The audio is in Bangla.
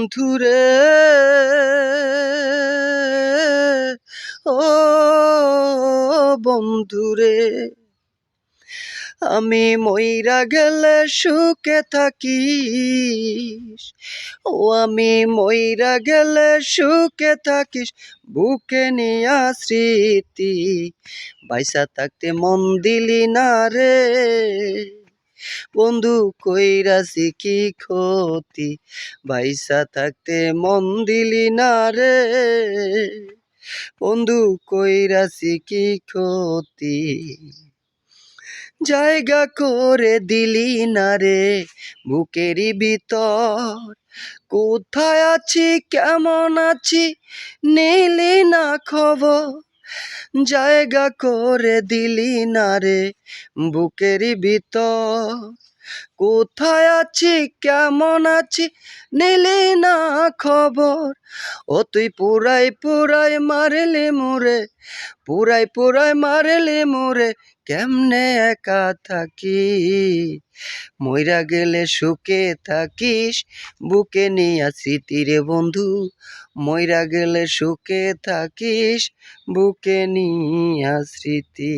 বন্ধুরে। ও বন্ধুরে, আমি মইরা গেলে সুখে থাকিস। ও আমি মইরা গেলে সুখে থাকিস, বুকে নিয়া স্মৃতি। বাইসা থাকতে মন দিলি না রে। বন্ধু কইরাছি কি ক্ষতি? বাইসা থাকতে মন দিলি না রে। বন্ধু কইরাছি কি ক্ষতি? জায়গা করে দিলি না রে বুকেরই ভিতর। কোথায় আছি, কেমন আছি, নিলি না খবর। জায়গা করে দিলি না রে বুকেরই ভিতর। কোথায় আছি, কেমন আছি, নিলি না খবর। ও তুই পুরাই পুরাই মারলি মুরে, পুরাই পুরাই মারলি মুরে, কেমনে একা থাকি মইরা গেলে সুখে থাকিস, বুকে নিয়া স্মৃতিরে বন্ধু। মইরা গেলে সুখে থাকিস, বুকে নিয়া স্মৃতি।